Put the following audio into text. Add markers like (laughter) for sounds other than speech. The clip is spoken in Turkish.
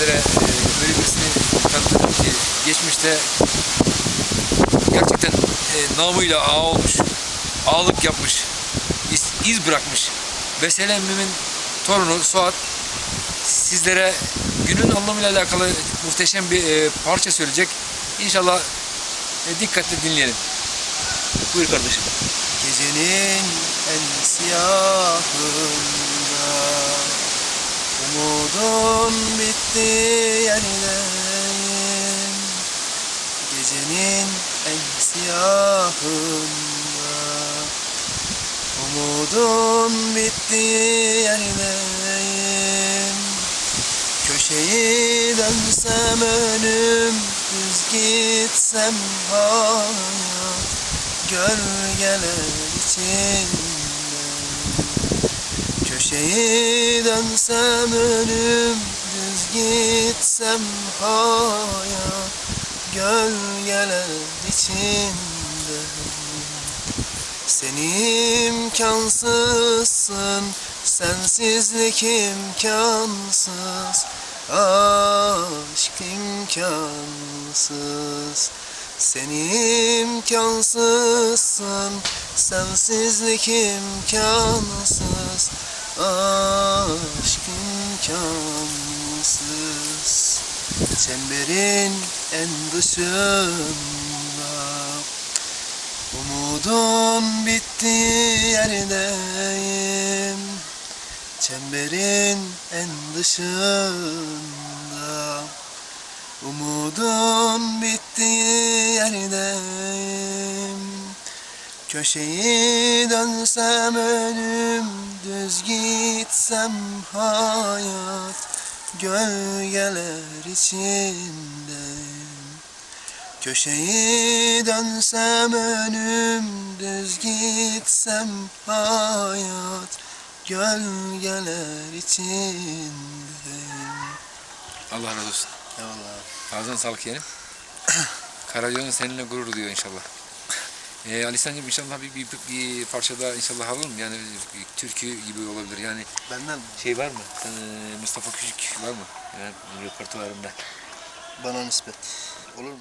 sizlere böyle birisini tanıtırım ki geçmişte gerçekten e, namıyla ağa olmuş, ağalık yapmış, iz, iz bırakmış. Vesel emmimin torunu Suat sizlere günün anlamıyla alakalı muhteşem bir e, parça söyleyecek. İnşallah e, dikkatle dinleyelim. Buyur kardeşim. Gecenin en siyahında Umudun bitti yerdeyim Gecenin en siyahında. Umudun bitti yerdeyim Köşeyi dönsem önüm Düz gitsem hayat Gölgeler içinde. Köşeyi dönsem önüm Düz gitsem hayat Gölgeler içinde Sen imkansızsın Sensizlik imkansız Aşk imkansız. Sen imkansızsın Sensizlik imkansız Aşk imkansız Çemberin en dışında. Umudun bitti yerdeyim. Çemberin en dışında. Umudun bitti yerdeyim. Köşeyi dönsem önüm Düz gitsem hayat Gölgeler içindeyim Köşeyi dönsem önüm Düz gitsem hayat Gölgeler içindeyim Allah razı olsun. Eyvallah Ağzına sağlık yeğenim. (clears throat) Karaca'nın seninle gurur duyuyor inşallah. Ee, Ali Sancım inşallah bir, bir, bir parçada inşallah alalım. Yani bir türkü gibi olabilir. Yani Benden şey var mı? Ee, Mustafa Küçük var mı? Yani repertuarında. bana nispet Olur mu?